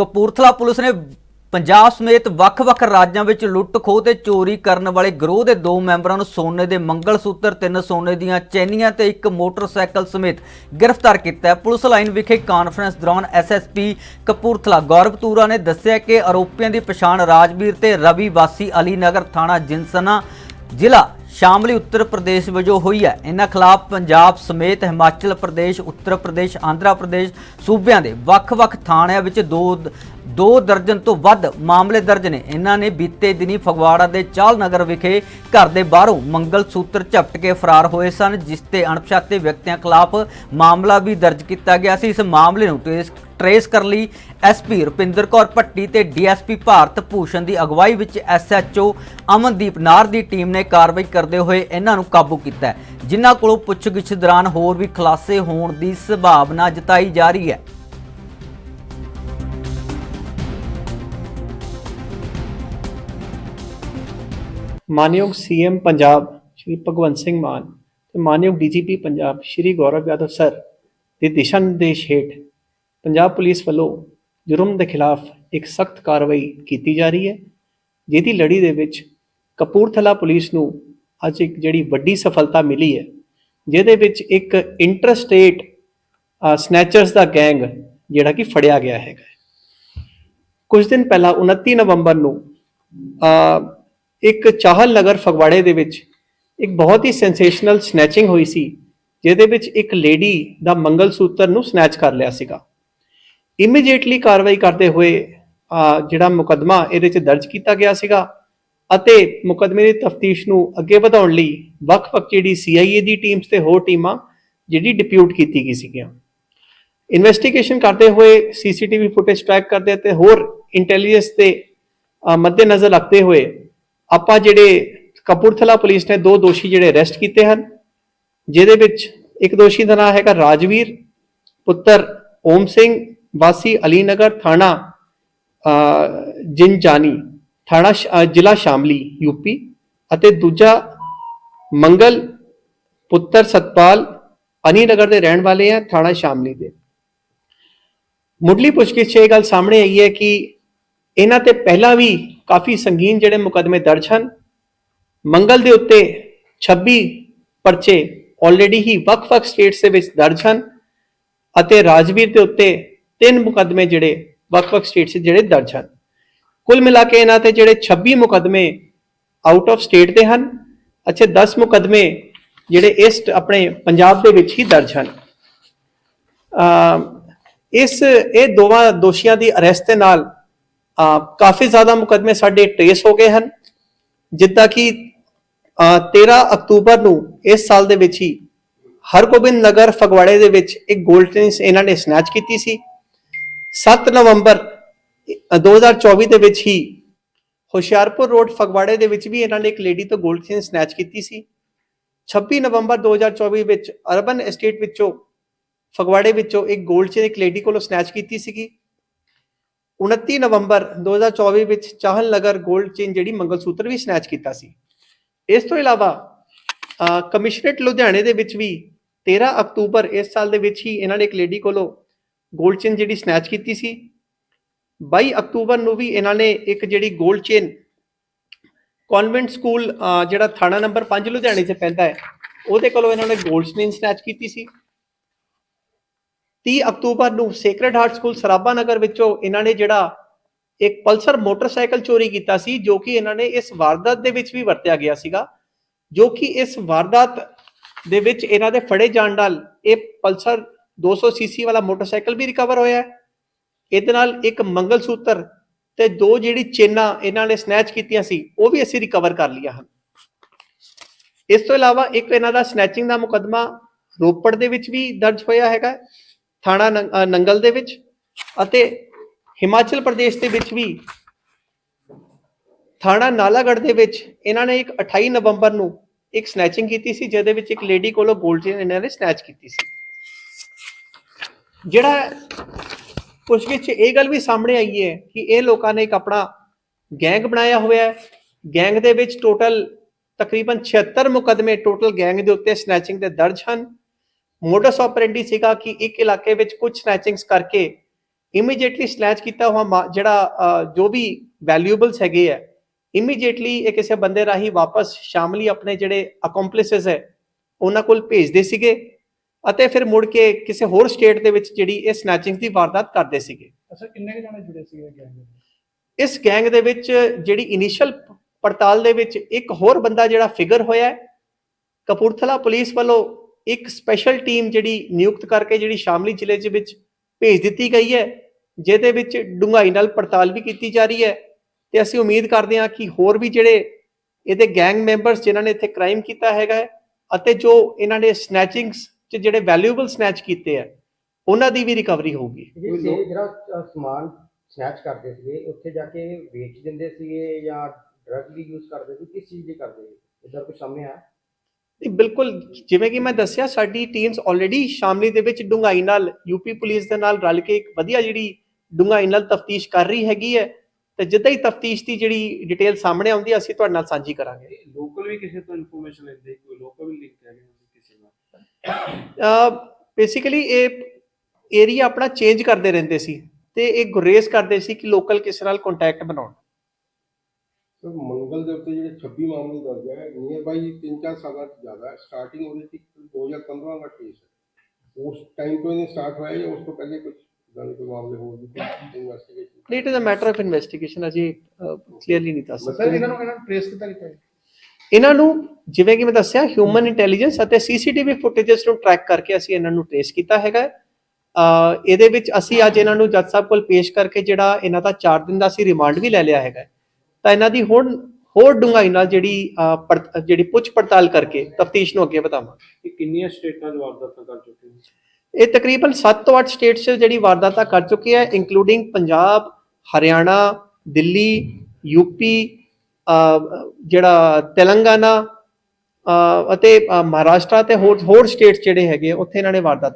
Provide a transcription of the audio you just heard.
Kapurthala police ਨੇ ਪੰਜਾਬ ਸਮੇਤ ਵੱਖ-ਵੱਖ ਰਾਜਾਂ ਵਿੱਚ ਲੁੱਟ ਖੋਹ ਤੇ ਚੋਰੀ ਕਰਨ ਵਾਲੇ ਗਰੋਹ ਦੇ ਦੋ ਮੈਂਬਰਾਂ ਨੂੰ ਸੋਨੇ ਦੇ ਮੰਗਲਸੂਤਰ, ਤਿੰਨ ਸੋਨੇ ਦੀਆਂ ਚੈਨੀਆਂ ਤੇ ਇੱਕ ਮੋਟਰਸਾਈਕਲ ਸਮੇਤ ਗ੍ਰਿਫਤਾਰ ਕੀਤਾ ਹੈ। ਪੁਲਿਸ ਲਾਈਨ ਵਿਖੇ ਕਾਨਫਰੰਸ ਦੌਰਾਨ ਐਸਐਸਪੀ ਕਪੂਰਥਲਾ ਗੌਰਵ ਤੂਰਾ ਨੇ ਦੱਸਿਆ ਕਿ ਆਰੋਪੀਆਂ ਦੀ ਪਛਾਣ ਰਾਜਵੀਰ ਤੇ ਰਵੀ ਵਾਸੀ ਅਲੀਨਗਰ ਥਾਣਾ, ਜਿੰਸਨਾ ਜ਼ਿਲ੍ਹਾ ਸ਼ਾਮਲੀ ਉੱਤਰ ਪ੍ਰਦੇਸ਼ ਵਜੋਂ ਹੋਈ ਹੈ। ਇਹਨਾਂ ਖਿਲਾਫ ਪੰਜਾਬ ਸਮੇਤ ਹਿਮਾਚਲ ਪ੍ਰਦੇਸ਼, ਉੱਤਰ ਪ੍ਰਦੇਸ਼, ਆਂਧਰਾ ਪ੍ਰਦੇਸ਼ ਸੂਬਿਆਂ ਦੇ ਵੱਖ-ਵੱਖ ਥਾਣਿਆਂ ਵਿੱਚ ਦੋ ਦੋ ਦਰਜਨ ਤੋਂ ਵੱਧ ਮਾਮਲੇ ਦਰਜ ਨੇ। ਇਹਨਾਂ ਨੇ ਬੀਤੇ ਦਿਨੀ ਫਗਵਾੜਾ ਦੇ ਚਾਲ ਨਗਰ ਵਿਖੇ ਘਰ ਦੇ ਬਾਹਰੋਂ ਮੰਗਲ ਸੂਤਰ ਝਪਟ ਕੇ ਫਰਾਰ ਹੋਏ ਸਨ, ਜਿਸ ਤੇ ਅਣਪਛਾਤੇ ਵਿਅਕਤੀਆਂ ਖਿਲਾਫ ਮਾਮਲਾ ਵੀ ਦਰਜ ਕੀਤਾ ਗਿਆ ਸੀ। ਇਸ ਮਾਮਲੇ ਨੂੰ ਟ੍ਰੇਸ ਟ੍ਰੇਸ ਕਰਨ ਲਈ। ਐਸਪੀ ਰੁਪਿੰਦਰ ਕੌਰ ਭੱਟੀ ਤੇ ਡੀਐਸਪੀ ਭਾਰਤ ਭੂਸ਼ਣ ਦੀ ਅਗਵਾਈ ਵਿੱਚ ਐਸਐਚਓ ਅਮਨਦੀਪ ਨਾਰ ਦੀ ਟੀਮ ਨੇ ਕਾਰਵਾਈ ਕਰਦੇ ਹੋਏ ਇਹਨਾਂ ਨੂੰ ਕਾਬੂ ਕੀਤਾ ਜਿਨ੍ਹਾਂ ਕੋਲੋਂ ਪੁੱਛਗਿੱਛ ਦੌਰਾਨ ਹੋਰ ਵੀ ਖੁਲਾਸੇ ਹੋਣ ਦੀ ਸੰਭਾਵਨਾ ਜਤਾਈ ਜਾ ਰਹੀ ਹੈ। ਮਾਨਯੋਗ ਸੀਐਮ ਪੰਜਾਬ ਸ਼੍ਰੀ ਭਗਵੰਤ ਸਿੰਘ ਮਾਨ ਤੇ ਮਾਨਯੋਗ ਡੀਜੀਪੀ ਪੰਜਾਬ ਸ਼੍ਰੀ ਗੌਰਵ ਯਾਦਵ ਸਰ ਦੇ ਦਿਸ਼ਾ ਨਿਰਦੇਸ਼ ਹੇਠ ਪੰਜਾਬ ਪੁਲਿਸ ਵੱਲੋਂ ਜੁਰਮ ਦੇ ਖਿਲਾਫ ਇੱਕ ਸਖਤ ਕਾਰਵਾਈ ਕੀਤੀ ਜਾ ਰਹੀ ਹੈ, ਜਿਹਦੀ ਲੜੀ ਦੇ ਵਿੱਚ ਕਪੂਰਥਲਾ ਪੁਲਿਸ ਨੂੰ ਅੱਜ ਇੱਕ ਜਿਹੜੀ ਵੱਡੀ ਸਫਲਤਾ ਮਿਲੀ ਹੈ, ਜਿਹਦੇ ਵਿੱਚ ਇੱਕ ਇੰਟਰਸਟੇਟ ਸਨੈਚਰਸ ਦਾ ਗੈਂਗ ਜਿਹੜਾ ਕਿ ਫੜਿਆ ਗਿਆ ਹੈਗਾ ਕੁਝ ਦਿਨ ਪਹਿਲਾਂ 29 ਨਵੰਬਰ ਨੂੰ ਇੱਕ ਚਾਹਲ ਨਗਰ ਫਗਵਾੜੇ ਦੇ ਵਿੱਚ ਇੱਕ ਬਹੁਤ ਹੀ ਸੈਂਸੇਸ਼ਨਲ ਸਨੈਚਿੰਗ ਹੋਈ ਸੀ, ਜਿਹਦੇ ਵਿੱਚ ਇੱਕ ਲੇਡੀ ਦਾ ਮੰਗਲ ਸੂਤਰ ਨੂੰ ਸਨੈਚ ਕਰ ਲਿਆ ਸੀਗਾ। ਇਮੀਡੀਏਟਲੀ ਕਾਰਵਾਈ ਕਰਦੇ ਹੋਏ ਜਿਹੜਾ ਮੁਕਦਮਾ ਇਹਦੇ 'ਚ ਦਰਜ ਕੀਤਾ ਗਿਆ ਸੀਗਾ ਅਤੇ ਮੁਕਦਮੇ ਦੀ ਤਫਤੀਸ਼ ਨੂੰ ਅੱਗੇ ਵਧਾਉਣ ਲਈ ਵੱਖ-ਵੱਖ ਜਿਹੜੀ ਸੀਆਈਏ ਦੀ ਟੀਮਸ ਤੇ ਹੋਰ ਟੀਮਾਂ ਜਿਹੜੀ ਡਿਪਿਊਟ ਕੀਤੀ ਗਈ ਸੀਗੀਆਂ। ਇਨਵੈਸਟੀਗੇਸ਼ਨ ਕਰਦੇ ਹੋਏ ਸੀਸੀਟੀਵੀ ਫੁਟੇਜ ਟਰੈਕ ਕਰਦੇ ਤੇ ਹੋਰ ਇੰਟੈਲੀਜੈਂਸ ਤੇ ਅ, ਮੱਦੇਨਜ਼ਰ ਰੱਖਦੇ ਹੋਏ ਆਪਾਂ ਜਿਹੜੇ ਕਪੂਰਥਲਾ ਪੁਲਿਸ ਨੇ ਦੋ ਦੋਸ਼ੀ ਜਿਹੜੇ ਅਰੈਸਟ ਕੀਤੇ ਹਨ ਜਿਹਦੇ ਵਿੱਚ ਇੱਕ ਦੋਸ਼ੀ ਦਾ ਨਾਮ ਹੈਗਾ ਰਾਜਵੀਰ ਪੁੱਤਰ ਓਮ ਸਿੰਘ ਵਾਸੀ ਅਲੀ ਨਗਰ ਥਾਣਾ ਅ, ਜਿੰਜਾਨੀ ਥਾਣਾ ਸ਼- ਜ਼ਿਲ੍ਹਾ ਸ਼ਾਮਲੀ ਯੂਪੀ ਅਤੇ ਦੂਜਾ ਮੰਗਲ ਪੁੱਤਰ ਸਤਪਾਲ ਅਨੀ ਨਗਰ ਦੇ ਰਹਿਣ ਵਾਲੇ ਆ ਥਾਣਾ ਸ਼ਾਮਲੀ ਦੇ। ਮੁੱਢਲੀ ਪੁੱਛਗਿੱਛ 'ਚ ਇਹ ਗੱਲ ਸਾਹਮਣੇ ਆਈ ਹੈ ਕਿ ਇਹਨਾਂ ਤੇ ਪਹਿਲਾਂ ਵੀ ਕਾਫੀ ਸੰਗੀਨ ਜਿਹੜੇ ਮੁਕਦਮੇ ਦਰਜ ਹਨ। ਮੰਗਲ ਦੇ ਉੱਤੇ 26 ਪਰਚੇ ਆਲਰੇਡੀ ਹੀ ਵੱਖ-ਵੱਖ ਸਟੇਟਸ ਦੇ ਵਿੱਚ ਦਰਜ ਹਨ ਅਤੇ ਰਾਜਵੀਰ ਦੇ ਉੱਤੇ ਤਿੰਨ ਮੁਕਦਮੇ ਜਿਹੜੇ ਵੱਖ-ਵੱਖ ਸਟੇਟਸ 'ਚ ਜਿਹੜੇ ਦਰਜ ਹਨ। ਕੁੱਲ ਮਿਲਾ ਕੇ ਇਹਨਾਂ ਤੇ ਜਿਹੜੇ 26 ਮੁਕਦਮੇ ਆਊਟ ਆਫ ਸਟੇਟ ਦੇ ਹਨ। ਅੱਛੇ 10 ਮੁਕਦਮੇ ਜਿਹੜੇ ਇਸ ਆਪਣੇ ਪੰਜਾਬ ਦੇ ਵਿੱਚ ਹੀ ਦਰਜ ਹਨ। ਇਸ ਇਹ ਦੋਵਾਂ ਦੋਸ਼ੀਆਂ ਦੀ ਅਰੈਸਟ ਦੇ ਨਾਲ ਕਾਫੀ ਜ਼ਿਆਦਾ ਮੁਕਦਮੇ ਸਾਡੇ ਟ੍ਰੇਸ ਹੋ ਗਏ ਹਨ। ਜਿੱਦਾਂ ਕਿ ਅ, 13 ਅਕਤੂਬਰ ਨੂੰ ਇਸ ਸਾਲ ਦੇ ਵਿੱਚ ਹੀ ਹਰਗੋਬਿੰਦ ਨਗਰ ਫਗਵਾੜੇ ਦੇ ਵਿੱਚ ਇੱਕ 골ਡ ਚੇਨਸ ਇਹਨਾਂ ਨੇ ਸਨੈਚ ਕੀਤੀ ਸੀ। 7 ਨਵੰਬਰ 2024 ਦੇ ਵਿੱਚ ਹੀ ਹੁਸ਼ਿਆਰਪੁਰ ਰੋਡ ਫਗਵਾੜੇ ਦੇ ਵਿੱਚ ਵੀ ਇਹਨਾਂ ਨੇ ਇੱਕ ਲੇਡੀ ਤੋਂ ਗੋਲਡ ਚੇਨ ਸਨੈਚ ਕੀਤੀ ਸੀ। 26 ਨਵੰਬਰ 2024 ਵਿੱਚ ਅਰਬਨ ਐਸਟੇਟ ਵਿੱਚੋਂ, ਫਗਵਾੜੇ ਵਿੱਚੋਂ ਇੱਕ ਗੋਲਡ ਚੇਨ ਇੱਕ ਲੇਡੀ ਕੋਲੋਂ ਸਨੈਚ ਕੀਤੀ ਸੀਗੀ। 29 ਨਵੰਬਰ 2024 ਵਿੱਚ ਚਾਹਲ ਨਗਰ ਗੋਲਡ ਚੇਨ ਜਿਹੜੀ ਮੰਗਲਸੂਤਰ ਵੀ ਸਨੈਚ ਕੀਤਾ ਸੀ। ਇਸ ਤੋਂ ਇਲਾਵਾ ਕਮਿਸ਼ਨਰੇਟ ਲੁਧਿਆਣੇ ਦੇ ਵਿੱਚ ਵੀ 13 ਅਕਤੂਬਰ ਇਸ ਸਾਲ ਦੇ ਵਿੱਚ ਹੀ ਇਹਨਾਂ ਨੇ ਇੱਕ ਲੇਡੀ ਕੋਲੋਂ ਗੋਲਡ ਚੇਨ ਜਿਹੜੀ ਸਨੈਚ ਕੀਤੀ ਸੀ। 22 ਅਕਤੂਬਰ ਨੂੰ ਵੀ ਇਹਨਾਂ ਨੇ ਇੱਕ ਜਿਹੜੀ ਗੋਲਡ ਚੇਨ ਕਨਵੈਂਟ ਸਕੂਲ ਜਿਹੜਾ ਥਾਣਾ ਨੰਬਰ 5 ਲੁਧਿਆਣੇ 'ਚ ਪੈਂਦਾ ਹੈ, ਉਹਦੇ ਕੋਲੋਂ ਇਹਨਾਂ ਨੇ 골ਡ ਚੇਨ ਸਨੈਚ ਕੀਤੀ ਸੀ। 30 ਅਕਤੂਬਰ ਨੂੰ Sacred Heart school Sarabha Nagar ਵਿੱਚੋਂ ਇਹਨਾਂ ਨੇ ਜਿਹੜਾ ਇੱਕ ਪਲਸਰ ਮੋਟਰਸਾਈਕਲ ਚੋਰੀ ਕੀਤਾ ਸੀ, ਜੋ ਕਿ ਇਹਨਾਂ ਨੇ ਇਸ ਵਾਰਦਾਤ ਦੇ ਵਿੱਚ ਵੀ ਵਰਤਿਆ ਗਿਆ ਸੀਗਾ, ਜੋ ਕਿ ਇਸ ਵਾਰਦਾਤ ਦੇ ਵਿੱਚ ਇਹਨਾਂ ਦੇ ਫੜੇ ਜਾਣ ਨਾਲ ਇਹ ਪਲਸਰ 200 ਸੀਸੀ ਵਾਲਾ ਮੋਟਰਸਾਈਕਲ ਵੀ ਰਿਕਵਰ ਹੋਇਆ ਹੈ। ਇਹਦੇ ਨਾਲ ਇੱਕ ਮੰਗਲ ਸੂਤਰ ਤੇ ਦੋ ਜਿਹੜੀ ਚੇਨਾਂ ਇਹਨਾਂ ਨੇ ਸਨੈਚ ਕੀਤੀਆਂ ਸੀ, ਉਹ ਵੀ ਅਸੀਂ ਰਿਕਵਰ ਕਰ ਲਈਆਂ ਹਨ। ਇਸ ਤੋਂ ਇਲਾਵਾ ਇੱਕ ਇਹਨਾਂ ਦਾ ਸਨੈਚਿੰਗ ਦਾ ਮੁਕਦਮਾ ਰੋਪੜ ਦੇ ਵਿੱਚ ਵੀ ਦਰਜ ਹੋਇਆ ਹੈਗਾ, ਥਾਣਾ ਨੰ- ਨੰਗਲ ਦੇ ਵਿੱਚ ਅਤੇ ਹਿਮਾਚਲ ਪ੍ਰਦੇਸ਼ ਦੇ ਵਿੱਚ ਵੀ। ਥਾਣਾ ਨਾਲਾਗੜ੍ਹ ਦੇ ਵਿੱਚ ਇਹਨਾਂ ਨੇ ਇੱਕ 28 ਨਵੰਬਰ ਨੂੰ ਇੱਕ ਸਨੈਚਿੰਗ ਕੀਤੀ ਸੀ, ਜਿਹਦੇ ਵਿੱਚ ਇੱਕ ਲੇਡੀ ਕੋਲੋਂ 골ਡ ਚੇਨ ਇਹਨਾਂ ਨੇ ਸਨੈਚ ਕੀਤੀ ਸੀ। ਜਿਹੜਾ ਪੁੱਛਗਿੱਛ 'ਚ ਇਹ ਗੱਲ ਵੀ ਸਾਹਮਣੇ ਆਈ ਹੈ ਕਿ ਇਹ ਲੋਕਾਂ ਨੇ ਇੱਕ ਆਪਣਾ ਗੈਂਗ ਬਣਾਇਆ ਹੋਇਆ ਹੈ। ਗੈਂਗ ਦੇ ਵਿੱਚ ਟੋਟਲ ਤਕਰੀਬਨ 76 ਮੁਕਦਮੇ ਟੋਟਲ ਗੈਂਗ ਦੇ ਉੱਤੇ ਸਨੈਚਿੰਗ ਦੇ ਦਰਜ ਹਨ। ਮੋਡਸ ਆਪਰੈਂਡੀ ਸੀਗਾ ਕਿ ਇੱਕ ਇਲਾਕੇ ਵਿੱਚ ਕੁਝ ਸਨੈਚਿੰਗਸ ਕਰਕੇ ਇਮੀਡੀਏਟਲੀ ਸਨੈਚ ਕੀਤਾ ਹੋਇਆ ਮਾ- ਜਿਹੜਾ ਜੋ ਵੀ ਵੈਲਿਊਏਬਲਸ ਹੈਗੇ ਆ ਇਮੀਡੀਏਟਲੀ ਇਹ ਕਿਸੇ ਬੰਦੇ ਰਾਹੀਂ ਵਾਪਸ ਸ਼ਾਮਲੀ ਆਪਣੇ ਜਿਹੜੇ ਅਕੰਪਲਿਸਸ ਹੈ, ਉਹਨਾਂ ਕੋਲ ਭੇਜਦੇ ਸੀਗੇ। ਅਤੇ ਫਿਰ ਮੁੜ ਕੇ ਕਿਸੇ ਹੋਰ ਸਟੇਟ ਦੇ ਵਿੱਚ ਜਿਹੜੀ ਇਹ ਸਨੈਚਿੰਗ ਦੀ ਵਾਰਦਾਤ ਕਰਦੇ ਸੀਗੇ। ਅੱਛਾ ਕਿੰਨੇ ਕੁ ਜਾਣੇ ਜੁੜੇ ਸੀਗੇ ਗੈਂਗ ਦੇ ਇਸ ਗੈਂਗ ਦੇ ਵਿੱਚ ਜਿਹੜੀ ਇਨੀਸ਼ੀਅਲ ਪੜਤਾਲ ਦੇ ਵਿੱਚ ਇੱਕ ਹੋਰ ਬੰਦਾ ਜਿਹੜਾ ਫਿਗਰ ਹੋਇਆ ਹੈ ਕਪੂਰਥਲਾ ਪੁਲਿਸ ਵੱਲੋਂ ਇੱਕ ਸਪੈਸ਼ਲ ਟੀਮ ਜਿਹੜੀ ਨਿਯੁਕਤ ਕਰਕੇ ਜਿਹੜੀ ਸ਼ਾਮਲੀ ਜ਼ਿਲ੍ਹੇ ਦੇ ਵਿੱਚ ਭੇਜ ਦਿੱਤੀ ਗਈ ਹੈ ਜਿਹਦੇ ਵਿੱਚ ਡੂੰਘਾਈ ਨਾਲ ਪੜਤਾਲ ਵੀ ਕੀਤੀ ਜਾ ਰਹੀ ਹੈ। ਤੇ ਅਸੀਂ ਉਮੀਦ ਕਰਦੇ ਹਾਂ ਕਿ ਹੋਰ ਵੀ ਜਿਹੜੇ ਇਹਦੇ ਗੈਂਗ ਮੈਂਬਰਸ ਜਿਨ੍ਹਾਂ ਨੇ ਇੱਥੇ ਕ੍ਰਾਈਮ ਕੀਤਾ ਹੈਗਾ ਅਤੇ ਜੋ ਇਹਨਾਂ ਨੇ ਸਨੈਚਿੰਗਸ ਚ ਜਿਹੜੇ ਵੈਲਿਊਏਬਲ ਸਨੈਚ ਕੀਤੇ ਆ ਉਹਨਾਂ ਦੀ ਵੀ ਰਿਕਵਰੀ ਹੋਊਗੀ। ਜੀ ਸੇ ਜਿਹੜਾ ਅ, ਸਮਾਨ ਸਨੈਚ ਕਰਦੇ ਸੀਗੇ ਉੱਥੇ ਜਾ ਕੇ ਵੇਚ ਦਿੰਦੇ ਸੀਗੇ ਜਾਂ ਡਰਗ ਵੀ ਯੂਜ਼ ਕਰਦੇ ਸੀ ਕਿਸ ਚੀਜ਼ ਦੀ ਕਰਦੇ ਸੀ? ਇਧਰ ਕੁਝ ਸਾਹਮਣੇ ਆ? ਨਹੀਂ, ਬਿਲਕੁਲ ਜਿਵੇਂ ਕਿ ਮੈਂ ਦੱਸਿਆ ਸਾਡੀ ਟੀਮਸ ਆਲਰੇਡੀ ਸ਼ਾਮਲੀ ਦੇ ਵਿੱਚ ਡੂੰਘਾਈ ਨਾਲ ਯੂਪੀ ਪੁਲਿਸ ਦੇ ਨਾਲ ਰਲ ਕੇ ਇੱਕ ਵਧੀਆ ਜਿਹੜੀ ਡੂੰਘਾਈ ਨਾਲ ਤਫਤੀਸ਼ ਕਰ ਰਹੀ ਹੈਗੀ ਹੈ ਤੇ ਜਿੱਦਾਂ ਹੀ ਤਫਤੀਸ਼ ਦੀ ਜਿਹੜੀ ਡਿਟੇਲ ਸਾਹਮਣੇ ਆਉਂਦੀ ਹੈ, ਅਸੀਂ ਤੁਹਾਡੇ ਨਾਲ ਸਾਂਝੀ ਕਰਾਂਗੇ। ਲੋਕਲ ਵੀ ਕਿਸੇ ਤੋਂ ਇਨਫੋਰਮੇਸ਼ਨ ਲੈਂਦੇ ਕੋਈ ਲੋਕਲ ਵੀ ਲਿੰਕ ਬੇਸਿਕਲੀ ਇਹ ਏਰੀਆ ਆਪਣਾ ਚੇਂਜ ਕਰਦੇ ਰਹਿੰਦੇ ਸੀ ਤੇ ਇਹ ਗੁਰੇਜ਼ ਕਰਦੇ ਸੀ ਕਿ ਲੋਕਲ ਕਿਸੇ ਨਾਲ ਕੰਟੈਕਟ ਬਣਾਉਣ। ਸਰ ਮੰਗਲ ਦੇ ਉੱਤੇ ਜਿਹੜੇ 26 ਮਾਮਲੇ ਦਰਜ ਹੈ ਨੀਅਰ ਬਾਈ 3-4 ਸਾਲਾਂ ਤੋਂ ਜ਼ਿਆਦਾ ਸਟਾਰਟਿੰਗ ਉਹਦੇ ਚ 2015 ਦਾ ਕੇਸ ਹੈ। ਉਸ ਟਾਈਮ ਤੋਂ ਇਹਨੇ ਸਟਾਰਟ ਹੋਇਆ ਜਾਂ ਉਸ ਤੋਂ ਪਹਿਲੇ ਕੁਝ ਜਾਨੀ ਕੋਈ ਮਾਮਲੇ ਹੋਰ ਵੀ investigation it is a matter of investigation ਅਸੀਂ ਕਲੀਅਰਲੀ ਨਹੀਂ ਦੱਸ ਸਰ ਸਕਦੇ। ਇਹਨਾਂ ਨੂੰ ਇਹਨਾਂ ਨੂੰ ਟ੍ਰੇਸ ਕੀਤਾ ਜੀ ਇਹਨਾਂ ਨੂੰ ਜਿਵੇਂ ਕਿ ਮੈਂ ਦੱਸਿਆ ਹਿਊਮਨ ਇੰਟੈਲੀਜੈਂਸ ਅਤੇ ਸੀਸੀਟੀਵੀ ਫੁਟੇजेस ਨੂੰ ਟਰੈਕ ਕਰਕੇ ਅਸੀਂ ਇਹਨਾਂ ਨੂੰ ਟ੍ਰੇਸ ਕੀਤਾ ਹੈਗਾ। ਇਹਦੇ ਵਿੱਚ ਅਸੀਂ ਅੱਜ ਇਹਨਾਂ ਨੂੰ ਜੱਜ ਸਾਹਿਬ ਕੋਲ ਪੇਸ਼ ਕਰਕੇ ਜਿਹੜਾ ਇਹਨਾਂ ਦਾ 4 ਦਿਨ ਦਾ ਅਸੀਂ ਰਿਮਾਂਡ ਵੀ ਲੈ ਲਿਆ ਹੈਗਾ। ਤਾਂ ਇਹਨਾਂ ਦੀ ਹੁਣ ਹੋਰ ਡੂੰਘਾਈ ਨਾਲ ਜਿਹੜੀ ਜਿਹੜੀ ਪੁੱਛ ਪੜਤਾਲ ਕਰਕੇ ਤਫਤੀਸ਼ ਨੂੰ ਅੱਗੇ ਵਧਾਵਾਂਗੇ ਇਹ ਕਿੰਨੀਆਂ ਸਟੇਟਾਂ 'ਚ ਵਾਰਦਾਤਾਂ ਕਰ ਚੁੱਕੇ ਨੇ? ਇਹ ਤਕਰੀਬਨ 7 ਤੋਂ 8 ਸਟੇਟਸ ਜਿਹੜੀ ਵਾਰਦਾਤਾਂ ਕਰ ਚੁੱਕੀ ਹੈ ਇਨਕਲੂਡਿੰਗ ਪੰਜਾਬ ਹਰਿਆਣਾ ਦਿੱਲੀ ਯੂਪੀ ਜਿਹੜਾ ਤੇਲੰਗਾਨਾ ਅਤੇ ਮਹਾਰਾਸ਼ਟਰ ਤੇ ਹੋਰ ਹੋਰ ਸਟੇਟਸ ਜਿਹੜੇ ਹੈਗੇ ਆ, ਉੱਥੇ ਇਹਨਾਂ ਨੇ ਵਾਰਦਾਤ